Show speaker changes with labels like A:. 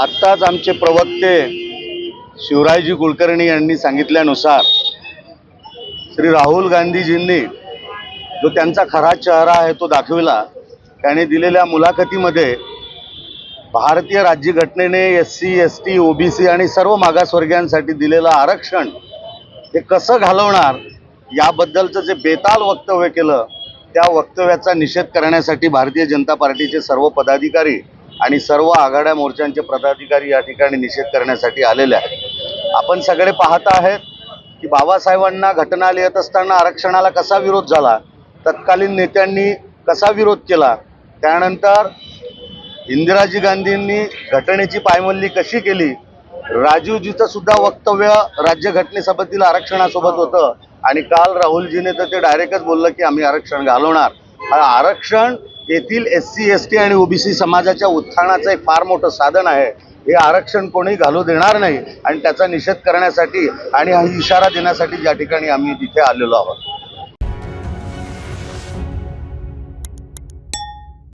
A: आत्ताच आमचे प्रवक्ते शिवरायजी कुलकर्णी यांनी सांगितल्यानुसार श्री राहुल गांधीजींनी जो त्यांचा खरा चेहरा आहे तो दाखविला त्याने दिलेल्या मुलाखतीमध्ये भारतीय राज्यघटनेने S C S T OBC आणि सर्व मागासवर्गीयांसाठी दिलेलं आरक्षण हे कसं घालवणार याबद्दलचं जे बेताल वक्तव्य केलं त्या वक्तव्याचा निषेध करण्यासाठी भारतीय जनता पार्टीचे सर्व पदाधिकारी आणि सर्व आघाड्या मोर्चांचे पदाधिकारी या ठिकाणी निषेध करण्यासाठी आलेले आहेत. आपण सगळे पाहत आहेत की बाबासाहेबांना घटना लिहित असताना आरक्षणाला कसा विरोध झाला तत्कालीन नेत्यांनी कसा विरोध केला त्यानंतर इंदिराजी गांधींनी घटनेची पायमल्ली कशी केली राजीवजीचं सुद्धा वक्तव्य राज्यघटनेसोबतील आरक्षणासोबत होतं आणि काल राहुलजीने तर ते डायरेक्टच बोललं की आम्ही आरक्षण घालवणार. आरक्षण येथील एस सी एस टी आणि ओबीसी समाजाच्या उत्थानाचं एक फार मोठं साधन आहे. हे आरक्षण कोणी घालू देणार नाही आणि त्याचा निषेध करण्यासाठी आणि हा इशारा देण्यासाठी ज्या ठिकाणी आम्ही तिथे आलेलो आहोत.